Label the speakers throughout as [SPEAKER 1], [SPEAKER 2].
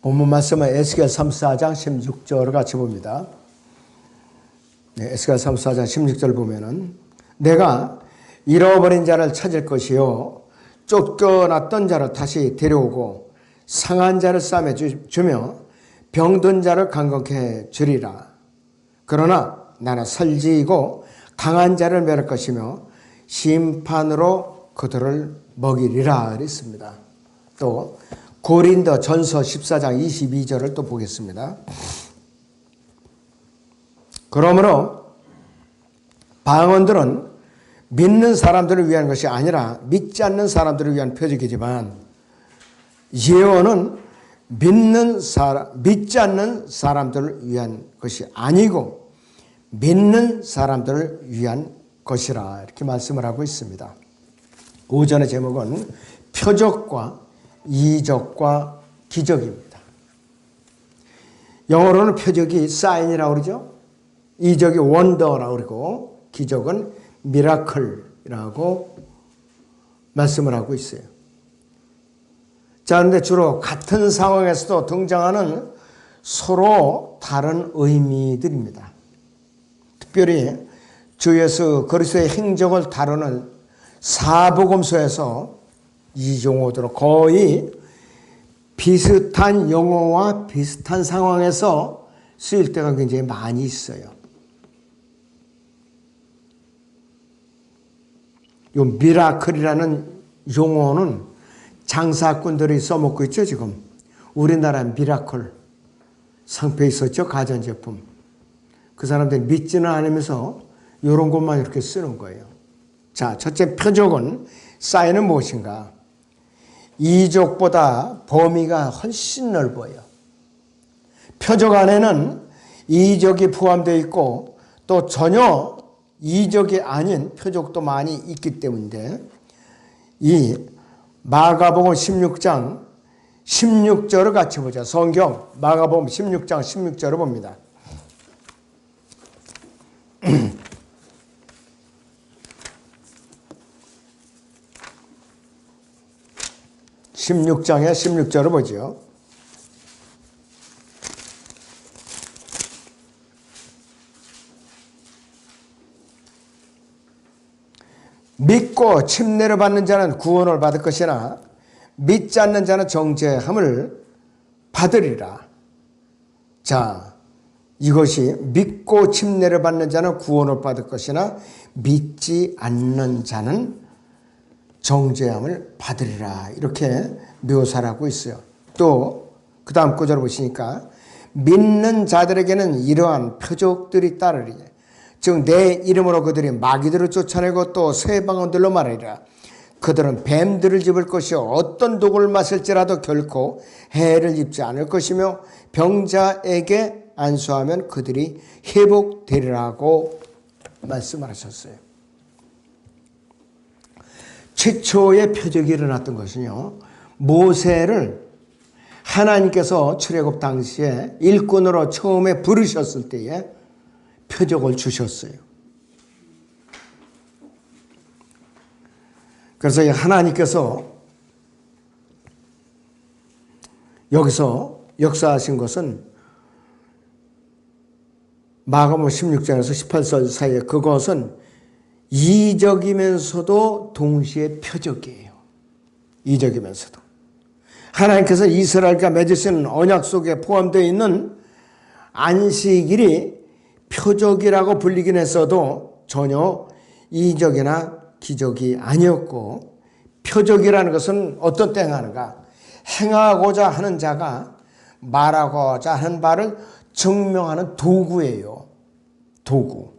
[SPEAKER 1] 본문 말씀은 에스겔 34장 16절을 같이 봅니다. 네, 에스겔 34장 16절 보면은 내가 잃어버린 자를 찾을 것이요 쫓겨났던 자를 다시 데려오고 상한 자를 싸매 주며 병든 자를 강건케 주리라. 그러나 나는 설지이고 강한 자를 멸할 것이며 심판으로 그들을 먹이리라 그랬습니다. 또 고린도 전서 14장 22절을 또 보겠습니다. 그러므로 방언들은 믿는 사람들을 위한 것이 아니라 믿지 않는 사람들을 위한 표적이지만 예언은 믿는 사람, 믿지 않는 사람들을 위한 것이 아니고 믿는 사람들을 위한 것이라 이렇게 말씀을 하고 있습니다. 오전의 제목은 표적과 이적과 기적입니다. 영어로는 표적이 사인이라고 그러죠. 이적이 원더라고 그러고 기적은 미라클이라고 말씀을 하고 있어요. 자, 근데 주로 같은 상황에서도 등장하는 서로 다른 의미들입니다. 특별히 주 예수 그리스도의 행적을 다루는 사복음서에서 이 용어들은 거의 비슷한 용어와 비슷한 상황에서 쓰일 때가 굉장히 많이 있어요. 이 미라클이라는 용어는 장사꾼들이 써먹고 있죠, 지금. 우리나라 미라클 상표에 있었죠, 가전제품. 그 사람들이 믿지는 않으면서 이런 것만 이렇게 쓰는 거예요. 자, 첫째 표적은 사인은 무엇인가? 이적보다 범위가 훨씬 넓어요. 표적 안에는 이적이 포함되어 있고 또 전혀 이적이 아닌 표적도 많이 있기 때문에 이 마가복음 16장 16절을 같이 보자. 성경 마가복음 16장 16절을 봅니다. 16장의 16절을 보죠. 믿고 침례를 받는 자는 구원을 받을 것이나 믿지 않는 자는 정죄함을 받으리라. 자, 이것이 믿고 침례를 받는 자는 구원을 받을 것이나 믿지 않는 자는 정죄함을 받으리라 이렇게 묘사를 하고 있어요. 또 그 다음 구절 보시니까 믿는 자들에게는 이러한 표적들이 따르리. 즉내 이름으로 그들이 마귀들을 쫓아내고 또 쇠방언들로 말하리라. 그들은 뱀들을 집을 것이요 어떤 독을 마실지라도 결코 해를 입지 않을 것이며 병자에게 안수하면 그들이 회복되리라고 말씀을 하셨어요. 최초의 표적이 일어났던 것은요. 모세를 하나님께서 출애굽 당시에 일꾼으로 처음에 부르셨을 때에 표적을 주셨어요. 그래서 하나님께서 여기서 역사하신 것은 마가복 16장에서 18절 사이에 그것은 이적이면서도 동시에 표적이에요. 이적이면서도. 하나님께서 이스라엘과 맺으시는 언약 속에 포함되어 있는 안식일이 표적이라고 불리긴 했어도 전혀 이적이나 기적이 아니었고 표적이라는 것은 어떤 때 행하는가? 행하고자 하는 자가 말하고자 하는 바를 증명하는 도구예요. 도구.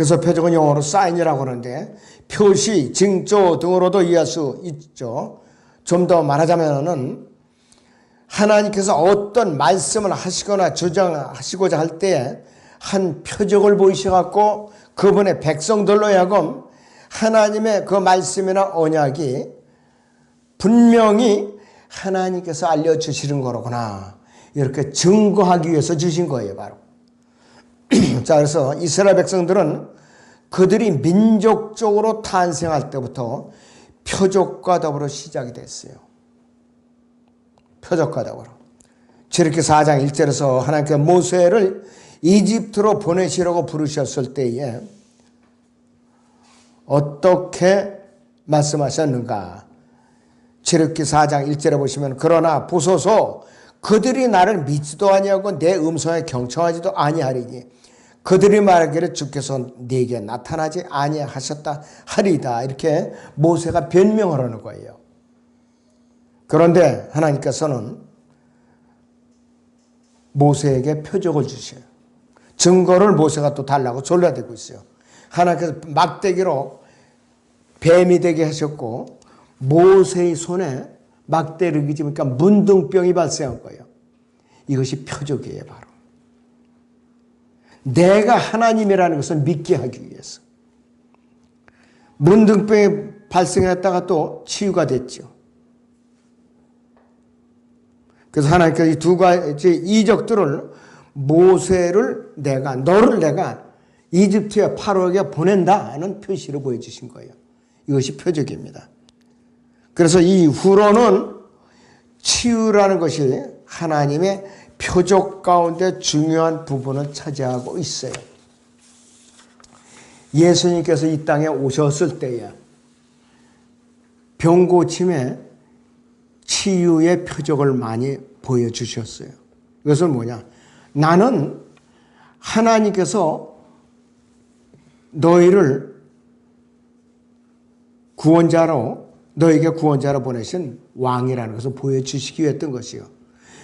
[SPEAKER 1] 그래서 표적은 영어로 사인이라고 하는데 표시, 징조 등으로도 이해할 수 있죠. 좀 더 말하자면은 하나님께서 어떤 말씀을 하시거나 주장하시고자 할때한 표적을 보이셔갖고 그분의 백성들로 하여금 하나님의 그 말씀이나 언약이 분명히 하나님께서 알려주시는 거로구나. 이렇게 증거하기 위해서 주신 거예요, 바로. 자, 그래서 이스라엘 백성들은 그들이 민족적으로 탄생할 때부터 표적과 더불어 시작이 됐어요. 표적화적으로. 저렇게 4장 1절에서 하나님께 모세를 이집트로 보내시려고 부르셨을 때에 어떻게 말씀하셨는가? 출애굽기 4장 1절에 보시면 그러나 보소서 그들이 나를 믿지도 아니하고 내 음성에 경청하지도 아니하리니 그들이 말하기를 주께서 네게 나타나지 아니하셨다 하리다 이렇게 모세가 변명을 하는 거예요. 그런데 하나님께서는 모세에게 표적을 주셔요. 증거를 모세가 또 달라고 졸라대고 있어요. 하나님께서 막대기로 뱀이 되게 하셨고 모세의 손에 막대를 기지니까 문둥병이 발생한 거예요. 이것이 표적이에요, 바로. 내가 하나님이라는 것을 믿게 하기 위해서. 문둥병이 발생했다가 또 치유가 됐죠. 그래서 하나님께서 이 두 가지 이적들을 모세를 내가 너를 내가 이집트의 파로에게 보낸다는 표시로 보여주신 거예요. 이것이 표적입니다. 그래서 이 후로는 치유라는 것이 하나님의 표적 가운데 중요한 부분을 차지하고 있어요. 예수님께서 이 땅에 오셨을 때에 병 고침에 치유의 표적을 많이 보여주셨어요. 이것은 뭐냐? 나는 하나님께서 너희를 구원자로 너에게 구원자로 보내신 왕이라는 것을 보여주시기 위해 했던 것이요.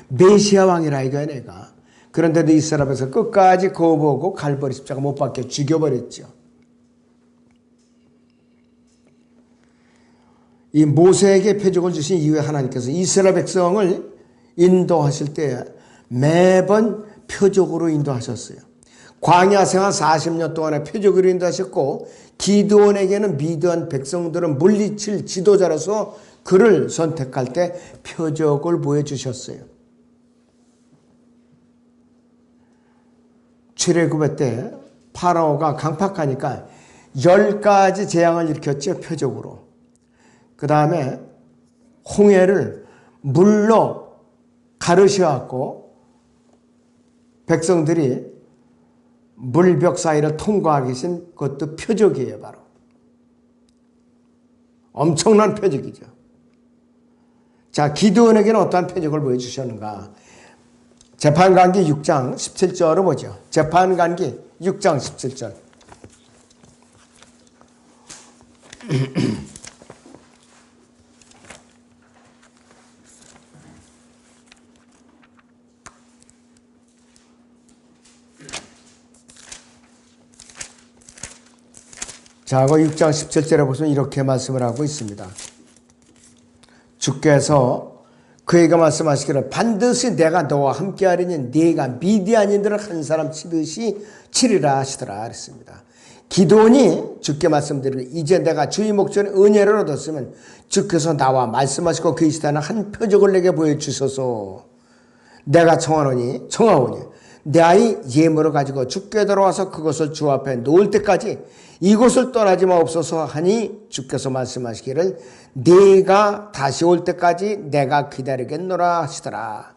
[SPEAKER 1] 메시아 왕이라 이거야 내가. 그런데도 이스라엘 에서 끝까지 거부하고 갈보리 십자가 못 박혀 죽여버렸죠. 이 모세에게 표적을 주신 이후에 하나님께서 이스라엘 백성을 인도하실 때 매번 표적으로 인도하셨어요. 광야 생활 40년 동안에 표적으로 인도하셨고 기드온에게는 미드한 백성들은 물리칠 지도자로서 그를 선택할 때 표적을 보여주셨어요. 출애굽의 때 파라오가 강팍하니까 열 가지 재앙을 일으켰죠 표적으로. 그 다음에 홍해를 물로 가르셔갖고 백성들이 물벽 사이를 통과하기 신 그것도 표적이에요 바로. 엄청난 표적이죠. 자 기드온에게는 어떠한 표적을 보여주셨는가. 재판관기 6장 17절을 보죠. 재판관기 6장 17절. 자, 그 6장 17절에 보시면 이렇게 말씀을 하고 있습니다. 주께서 그에게 말씀하시기를 반드시 내가 너와 함께하리니 네가 미디안인들을 한 사람 치듯이 치리라 하시더라 그랬습니다. 기도원이 주께 말씀드리고 이제 내가 주의 목전에 은혜를 얻었으면 주께서 나와 말씀하시고 계시다는 한 표적을 내게 보여주소서 내가 청하노니 청하오니 내 아이 예물을 가지고 주께 들어와서 그것을 주 앞에 놓을 때까지 이곳을 떠나지 마옵소서 하니 주께서 말씀하시기를 네가 다시 올 때까지 내가 기다리겠노라 하시더라.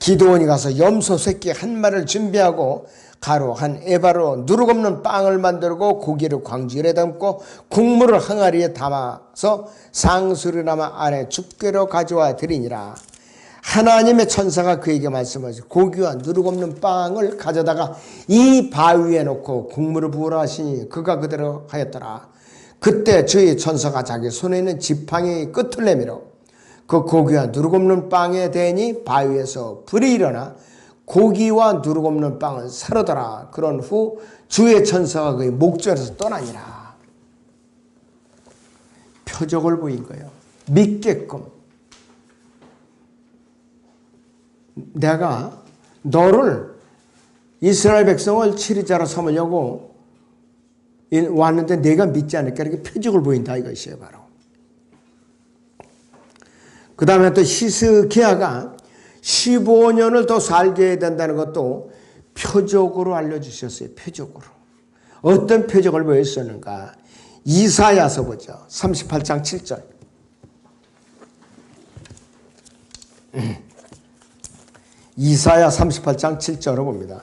[SPEAKER 1] 기도원이 가서 염소 새끼 한 마리를 준비하고 가루 한 에바로 누룩 없는 빵을 만들고 고기를 광주에 담고 국물을 항아리에 담아서 상수리나마 안에 죽게로 가져와 드리니라. 하나님의 천사가 그에게 말씀하시고 고기와 누룩 없는 빵을 가져다가 이 바위에 놓고 국물을 부으라 하시니 그가 그대로 하였더라. 그때 주의 천사가 자기 손에 있는 지팡이 끝을 내밀어 그 고기와 누룩 없는 빵에 대니 바위에서 불이 일어나 고기와 누룩 없는 빵은 사르더라. 그런 후 주의 천사가 그의 목전에서 떠나니라. 표적을 보인 거예요. 믿게끔. 내가 너를 이스라엘 백성을 치리자로 삼으려고 왔는데 내가 믿지 않을까 이렇게 표적을 보인다 이것이에요 바로. 그 다음에 또 히스기야가 15년을 더 살게 된다는 것도 표적으로 알려주셨어요. 표적으로. 어떤 표적을 보였었는가. 이사야서 보죠. 38장 7절. 이사야 38장 7절을 봅니다.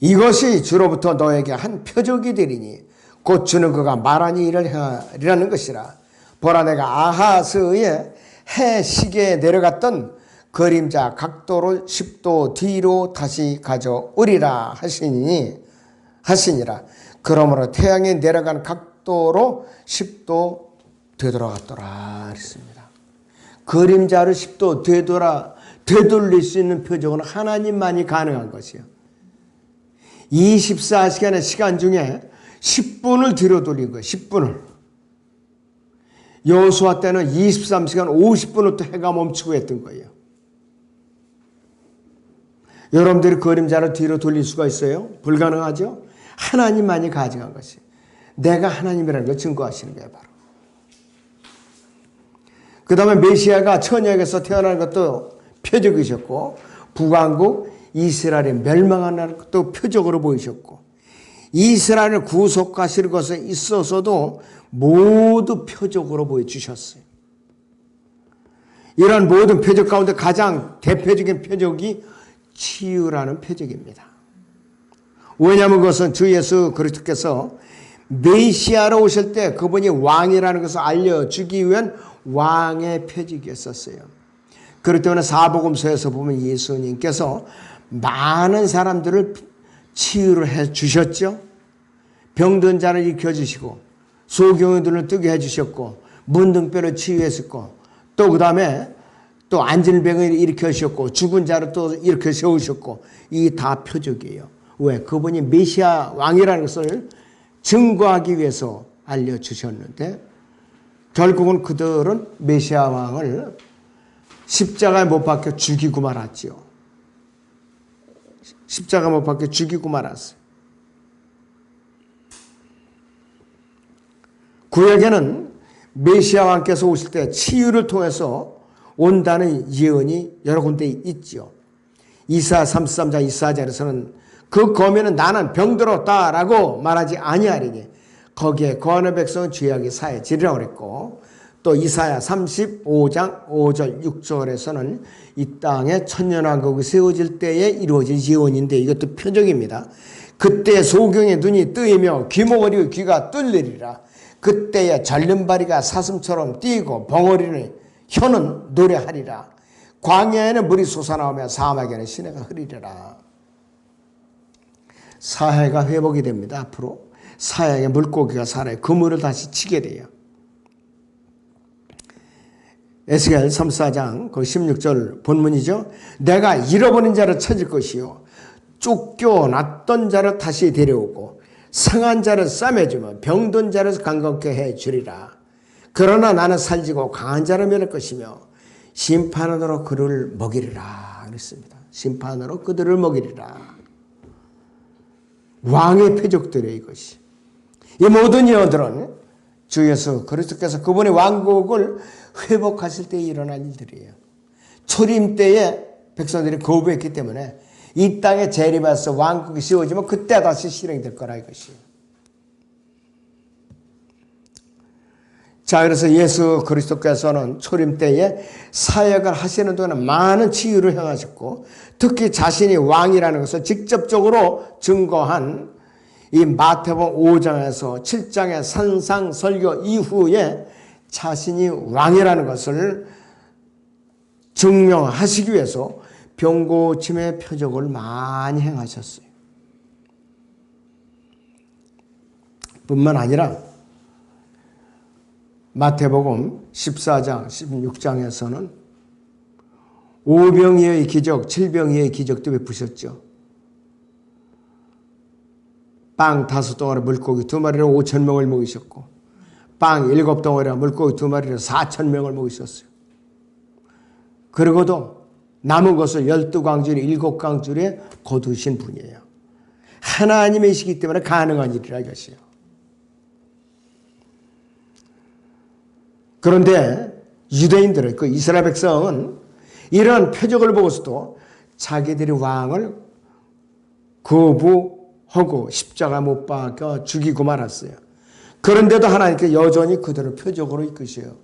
[SPEAKER 1] 이것이 주로부터 너에게 한 표적이 되리니 곧 주는 그가 말하니 일을 행하리라는 것이라 보라 내가 아하스의 해 시계에 내려갔던 그림자 각도를 10도 뒤로 다시 가져오리라 하시니 하시니라 그러므로 태양이 내려간 각도로 10도 되돌아갔더라 그랬습니다. 그림자를 10도 되돌아 되돌릴 수 있는 표적은 하나님만이 가능한 것이요. 24시간의 시간 중에 10분을 뒤로 돌린 거예요. 10분을. 여호수아 때는 23시간 50분을 또 해가 멈추고 했던 거예요. 여러분들이 그림자를 뒤로 돌릴 수가 있어요? 불가능하죠? 하나님만이 가져간 것이. 내가 하나님이라는 걸 증거하시는 거예요, 바로. 그 다음에 메시아가 처녀에게서 태어난 것도 표적이셨고, 북왕국 이스라엘이 멸망하는 것도 표적으로 보이셨고, 이스라엘을 구속하실 것에 있어서도 모두 표적으로 보여주셨어요. 이런 모든 표적 가운데 가장 대표적인 표적이 치유라는 표적입니다. 왜냐하면 그것은 주 예수 그리스도께서 메시아로 오실 때 그분이 왕이라는 것을 알려주기 위한 왕의 표적이었었어요. 그렇기 때문에 사복음서에서 보면 예수님께서 많은 사람들을 치유를 해 주셨죠. 병든 자를 일으켜 주시고 소경이들을 뜨게 해 주셨고 문둥뼈를 치유했었고 또 그다음에 또 앉은 병을 일으켜 주셨고 죽은 자를 또 일으켜 세우셨고 이 다 표적이에요. 왜? 그분이 메시아 왕이라는 것을 증거하기 위해서 알려 주셨는데 결국은 그들은 메시아 왕을 십자가에 못 박혀 죽이고 말았지요. 십자가 못 박혀 죽이고 말았어요. 구약에는 메시아 왕께서 오실 때 치유를 통해서 온다는 예언이 여러 군데 있지요. 이사 33장 24절에서는 그 거면은 나는 병들었다라고 말하지 아니하리니 거기에 거하는 백성은 죄악이 사해지리라고 그랬고 또 이사야 35장 5절 6절에서는 이 땅에 천년왕국이 세워질 때에 이루어질 예언인데 이것도 표적입니다. 그때 소경의 눈이 뜨이며 귀머거리 귀가 뚫리리라. 그때에 절름발이가 사슴처럼 뛰고 벙어리는 혀는 노래하리라. 광야에는 물이 솟아나오며 사막에는 시내가 흐리리라. 사해가 회복이 됩니다. 앞으로 사해에 물고기가 살아요. 그물을 다시 치게 돼요. 에스겔 34장 그 16절 본문이죠. 내가 잃어버린 자를 찾을 것이요. 쫓겨났던 자를 다시 데려오고 상한 자를 싸매주며 병든 자를 강건케 해 주리라. 그러나 나는 살지고 강한 자를 멸할 것이며 심판으로 그를 먹이리라 그랬습니다. 심판으로 그들을 먹이리라. 왕의 표적들의 이것이. 이 모든 예언들은 주 예수 그리스도께서 그분의 왕국을 회복하실 때 일어난 일들이에요. 초림 때에 백성들이 거부했기 때문에 이 땅에 재림해서 왕국이 세워지면 그때 다시 실행이 될 거라 이것이. 자, 그래서 예수 그리스도께서는 초림 때에 사역을 하시는 동안 많은 치유를 행하셨고, 특히 자신이 왕이라는 것을 직접적으로 증거한 이 마태복음 5장에서 7장의 산상 설교 이후에 자신이 왕이라는 것을 증명하시기 위해서 병고침의 표적을 많이 행하셨어요. 뿐만 아니라 마태복음 14장, 16장에서는 오병이의 기적, 칠병이의 기적도 베푸셨죠. 빵 다섯 덩어리 물고기 두 마리로 오천 명을 먹이셨고 빵 일곱 덩어리와 물고기 두 마리로 사천 명을 먹이셨어요. 그리고도 남은 것을 열두 강줄, 일곱 강줄에 거두신 분이에요. 하나님이시기 때문에 가능한 일이라 이것이요. 그런데 유대인들은 그 이스라엘 백성은 이런 표적을 보고서도 자기들이 왕을 거부하고 십자가 못 박아 죽이고 말았어요. 그런데도 하나님께 여전히 그들을 표적으로 이끄셔요.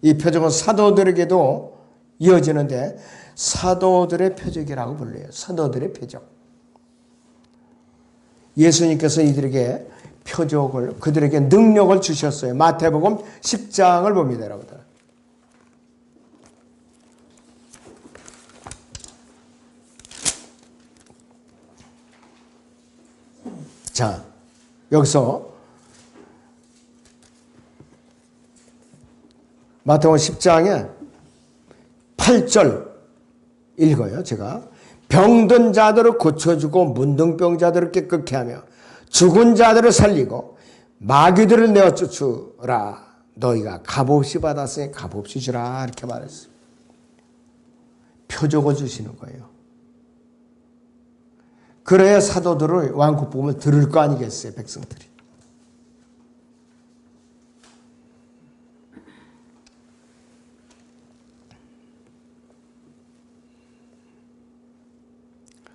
[SPEAKER 1] 이 표적은 사도들에게도 이어지는데 사도들의 표적이라고 불려요. 사도들의 표적. 예수님께서 이들에게 표적을 그들에게 능력을 주셨어요. 마태복음 10장을 봅니다, 여러분들. 자, 여기서 마태복음 10장에 8절 읽어요, 제가. 병든 자들을 고쳐주고 문둥병 자들을 깨끗게 하며 죽은 자들을 살리고 마귀들을 내어 쫓으라. 너희가 값없이 받았으니 값없이 주라. 이렇게 말했어요. 표적을 주시는 거예요. 그래야 사도들을 왕국복음을 들을 거 아니겠어요, 백성들이.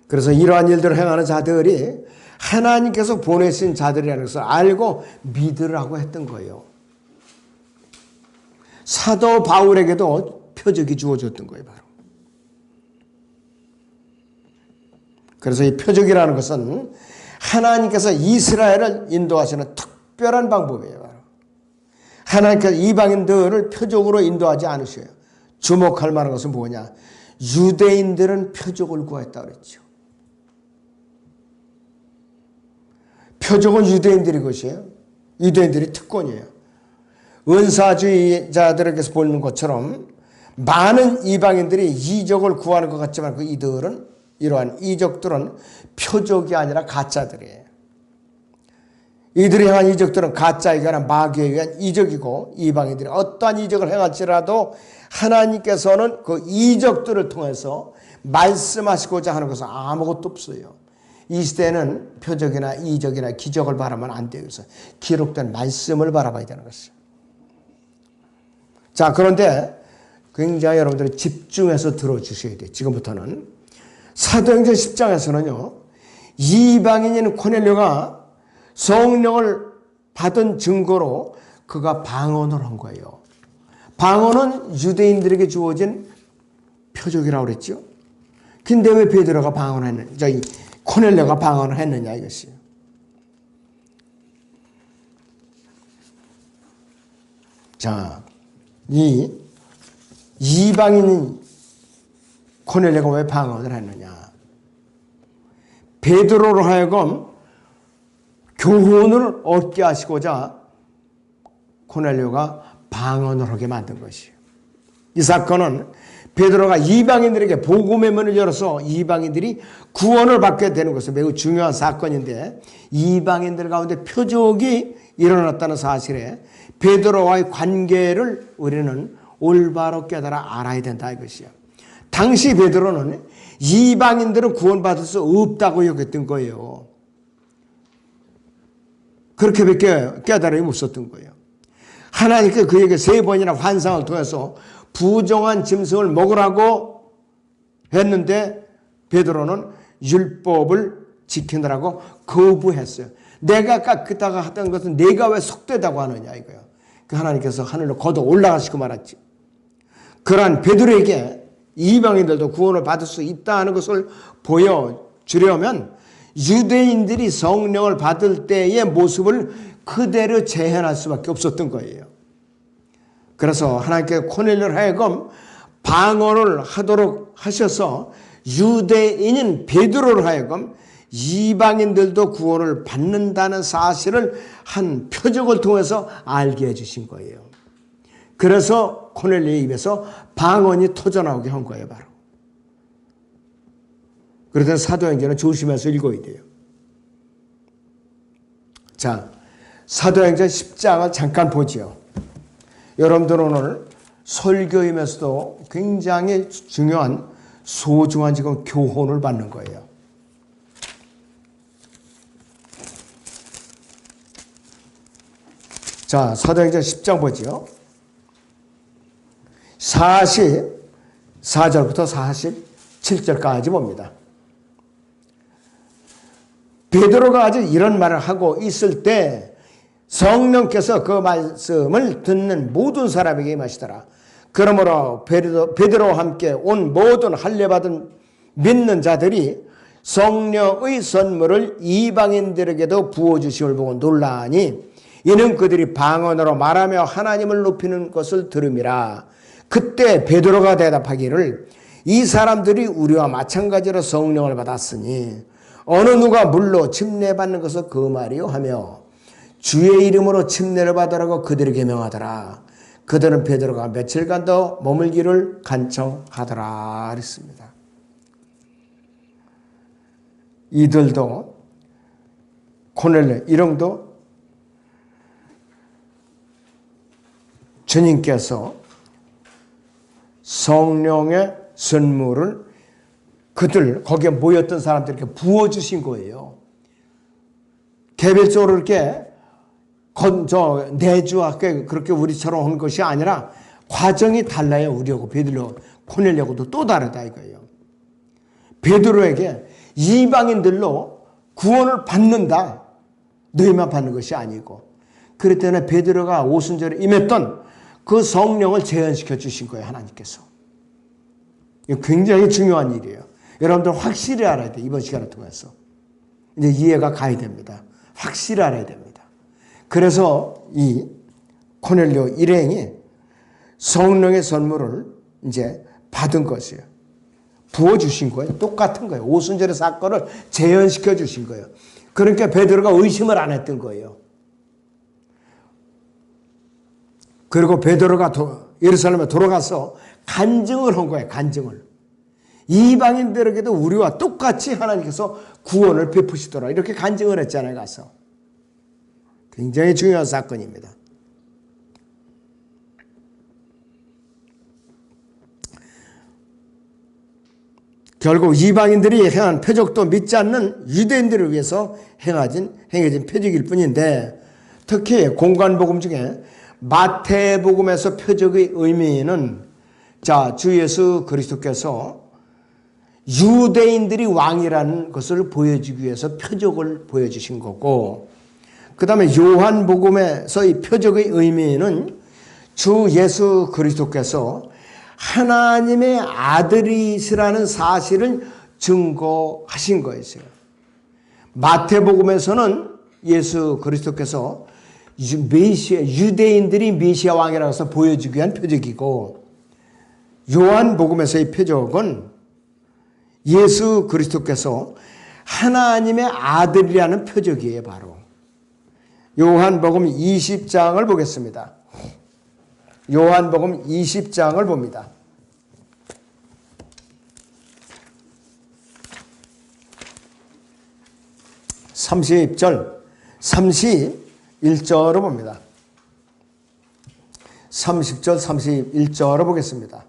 [SPEAKER 1] 그래서 이러한 일들을 행하는 자들이 하나님께서 보내신 자들이라는 것을 알고 믿으라고 했던 거예요. 사도 바울에게도 표적이 주어졌던 거예요, 바로. 그래서 이 표적이라는 것은 하나님께서 이스라엘을 인도하시는 특별한 방법이에요, 바로. 하나님께서 이방인들을 표적으로 인도하지 않으셔요. 주목할 만한 것은 뭐냐? 유대인들은 표적을 구했다 그랬죠. 표적은 유대인들이 것이에요. 유대인들이 특권이에요. 은사주의자들에게서 보는 것처럼 많은 이방인들이 이적을 구하는 것 같지만 그 이들은 이러한 이적들은 표적이 아니라 가짜들이에요. 이들이 행한 이적들은 가짜이거나 그러니까 마귀에 의한 이적이고 이방인들이 어떠한 이적을 행할지라도 하나님께서는 그 이적들을 통해서 말씀하시고자 하는 것은 아무것도 없어요. 이 시대는 표적이나 이적이나 기적을 바라면 안 돼요. 그래서 기록된 말씀을 바라봐야 되는 것이죠. 자, 그런데 굉장히 여러분들이 집중해서 들어주셔야 돼요. 지금부터는. 사도행전 10장에서는요, 이방인인 코넬료가 성령을 받은 증거로 그가 방언을 한 거예요. 방언은 유대인들에게 주어진 표적이라고 그랬죠. 근데 왜 베드로가 방언했는, 저희 코넬레가 방언을 했느냐 이것이요. 자, 이 이방인 코넬레가 왜 방언을 했느냐? 베드로로 하여금 교훈을 얻게 하시고자 코넬료가 방언을 하게 만든 것이에요. 이 사건은 베드로가 이방인들에게 복음의 문을 열어서 이방인들이 구원을 받게 되는 것은 매우 중요한 사건인데 이방인들 가운데 표적이 일어났다는 사실에 베드로와의 관계를 우리는 올바로 깨달아 알아야 된다 이것이야. 당시 베드로는 이방인들은 구원받을 수 없다고 여겼던 거예요. 그렇게밖에 깨달음이 없었던 거예요. 하나님께 그에게 세 번이나 환상을 통해서 부정한 짐승을 먹으라고 했는데 베드로는 율법을 지키느라고 거부했어요. 내가 깎다가 하던 것은 내가 왜 속되다고 하느냐 이거요. 그 하나님께서 하늘로 걷어 올라가시고 말았지. 그러한 베드로에게 이방인들도 구원을 받을 수 있다는 것을 보여주려면 유대인들이 성령을 받을 때의 모습을 그대로 재현할 수밖에 없었던 거예요. 그래서 하나님께 코넬료를 하여금 방언을 하도록 하셔서 유대인인 베드로를 하여금 이방인들도 구원을 받는다는 사실을 한 표적을 통해서 알게 해주신 거예요. 그래서 코넬리의 입에서 방언이 터져나오게 한 거예요, 바로. 그래서 사도행전은 조심해서 읽어야 돼요. 자, 사도행전 10장을 잠깐 보지요. 여러분들 오늘 설교임에서도 굉장히 중요한 소중한 지금 교훈을 받는 거예요. 자, 사도행전 10장 보지요. 44절부터 47절까지 봅니다. 베드로가 아직 이런 말을 하고 있을 때 성령께서 그 말씀을 듣는 모든 사람에게 임하시더라. 그러므로 베드로, 베드로와 함께 온 모든 할례받은 믿는 자들이 성령의 선물을 이방인들에게도 부어주심을 보고 놀라니 이는 그들이 방언으로 말하며 하나님을 높이는 것을 들음이라. 그때 베드로가 대답하기를 이 사람들이 우리와 마찬가지로 성령을 받았으니 어느 누가 물로 침례받는 것을 그 말이요 하며 주의 이름으로 침례를 받으라고 그들에게 명하더라. 그들은 베드로가 며칠간 더 머물기를 간청하더라 그랬습니다. 이들도 코넬레 이름도 주님께서 성령의 선물을 그들 거기에 모였던 사람들에게 부어 주신 거예요. 개별적으로 이렇게 건저 내주하게 그렇게 우리처럼 온 것이 아니라 과정이 달라요. 우리하고 베드로 코넬리하고도 또 다르다 이거예요. 베드로에게 이방인들로 구원을 받는다. 너희만 받는 것이 아니고. 그랬 때문에 베드로가 오순절에 임했던 그 성령을 재현시켜 주신 거예요. 하나님께서. 굉장히 중요한 일이에요. 여러분들 확실히 알아야 돼. 이번 시간을 통해서. 이제 이해가 가야 됩니다. 확실히 알아야 됩니다. 그래서 이 코넬료 일행이 성령의 선물을 이제 받은 것이에요. 부어주신 거예요. 똑같은 거예요. 오순절의 사건을 재현시켜 주신 거예요. 그러니까 베드로가 의심을 안 했던 거예요. 그리고 베드로가 예루살렘에 돌아가서 간증을 한 거예요. 간증을. 이방인들에게도 우리와 똑같이 하나님께서 구원을 베푸시더라. 이렇게 간증을 했잖아요. 가서. 굉장히 중요한 사건입니다. 결국 이방인들이 행한 표적도 믿지 않는 유대인들을 위해서 행하진, 행해진 표적일 뿐인데 특히 공간복음 중에 마태복음에서 표적의 의미는 자, 주 예수 그리스도께서 유대인들이 왕이라는 것을 보여주기 위해서 표적을 보여주신 거고 그 다음에 요한복음에서의 표적의 의미는 주 예수 그리스도께서 하나님의 아들이시라는 사실을 증거하신 거였어요. 마태복음에서는 예수 그리스도께서 메시아, 유대인들이 메시아 왕이라고 해서 보여주기 위한 표적이고 요한복음에서의 표적은 예수 그리스도께서 하나님의 아들이라는 표적이에요, 바로. 요한복음 20장을 보겠습니다. 요한복음 20장을 봅니다. 삼십절 31절을 봅니다. 30절, 31절을 보겠습니다.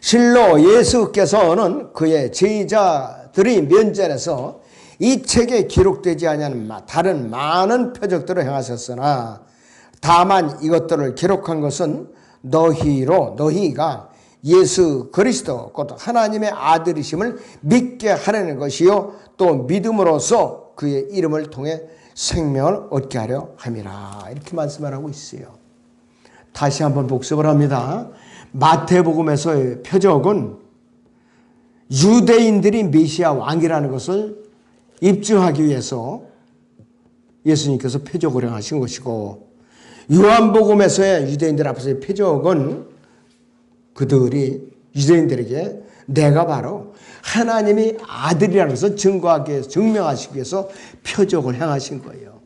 [SPEAKER 1] 실로 예수께서는 그의 제자들이 면전에서 이 책에 기록되지 아니하는 다른 많은 표적들을 행하셨으나 다만 이것들을 기록한 것은 너희로 너희가 예수 그리스도 곧 하나님의 아들이심을 믿게 하려는 것이요 또 믿음으로써 그의 이름을 통해 생명을 얻게 하려 함이라 이렇게 말씀을 하고 있어요. 다시 한번 복습을 합니다. 마태복음에서의 표적은 유대인들이 메시아 왕이라는 것을 입증하기 위해서 예수님께서 표적을 행하신 것이고 요한복음에서의 유대인들 앞에서의 표적은 그들이 유대인들에게 내가 바로 하나님이 아들이라는 것을 증거하기 위해서 증명하시기 위해서 표적을 행하신 거예요.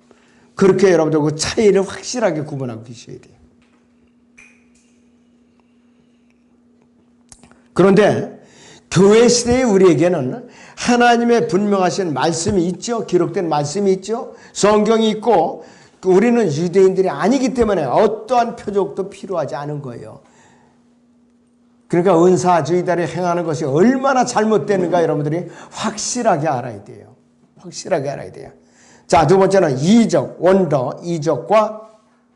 [SPEAKER 1] 그렇게 여러분들 그 차이를 확실하게 구분하고 계셔야 돼요. 그런데 교회 시대의 우리에게는 하나님의 분명하신 말씀이 있죠. 기록된 말씀이 있죠. 성경이 있고 우리는 유대인들이 아니기 때문에 어떠한 표적도 필요하지 않은 거예요. 그러니까 은사주의자를 행하는 것이 얼마나 잘못되는가 여러분들이 확실하게 알아야 돼요. 확실하게 알아야 돼요. 자, 두 번째는 이적, 원더, 이적과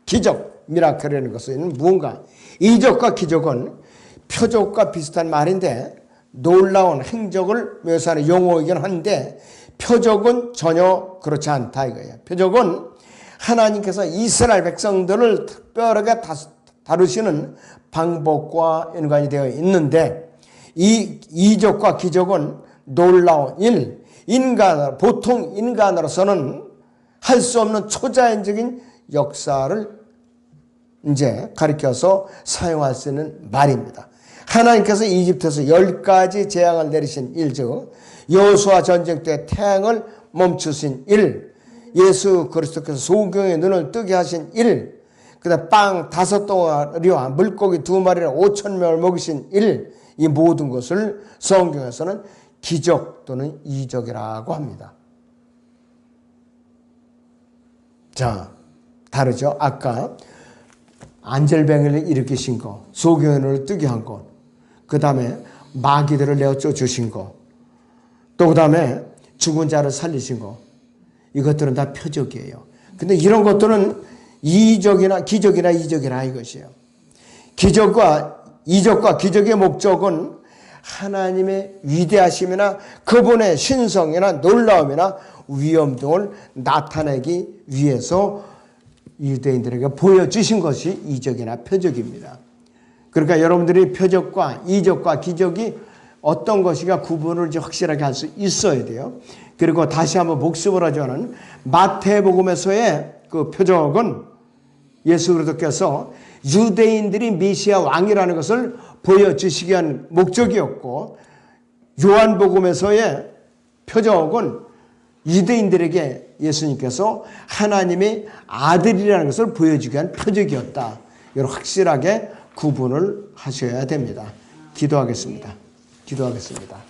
[SPEAKER 1] 기적, 미라클이라는 것은 무언가. 이적과 기적은 표적과 비슷한 말인데 놀라운 행적을 묘사하는 용어이긴 한데 표적은 전혀 그렇지 않다 이거예요. 표적은 하나님께서 이스라엘 백성들을 특별하게 다- 다루시는 방법과 연관이 되어 있는데 이 이적과 기적은 놀라운 일, 인간 보통 인간으로서는 할 수 없는 초자연적인 역사를 이제 가리켜서 사용할 수 있는 말입니다. 하나님께서 이집트에서 열 가지 재앙을 내리신 일, 즉 여호수아 전쟁 때 태양을 멈추신 일, 예수 그리스도께서 소경의 눈을 뜨게 하신 일, 그다음 빵 다섯 덩어리와 물고기 두 마리를 오천 명을 먹이신 일, 이 모든 것을 성경에서는 기적 또는 이적이라고 합니다. 자, 다르죠? 아까 안절뱅이를 일으키신 것, 소경을 뜨게 한 것, 그 다음에 마귀들을 내어 쫓으신 것, 또그 다음에 죽은 자를 살리신 것, 이것들은 다 표적이에요. 근데 이런 것들은 이적이나 기적이나 이적이나 이것이에요. 기적과 이적과 기적의 목적은 하나님의 위대하심이나 그분의 신성이나 놀라움이나 위엄 등을 나타내기 위해서 유대인들에게 보여주신 것이 이적이나 표적입니다. 그러니까 여러분들이 표적과 이적과 기적이 어떤 것이가 구분을 확실하게 할 수 있어야 돼요. 그리고 다시 한번 복습을 하자는 마태복음에서의 그 표적은 예수 그리스도께서 유대인들이 메시아 왕이라는 것을 보여주시기 위한 목적이었고 요한복음에서의 표적은 유대인들에게 예수님께서 하나님의 아들이라는 것을 보여주기 위한 표적이었다. 이걸 확실하게 구분을 하셔야 됩니다. 기도하겠습니다. 기도하겠습니다.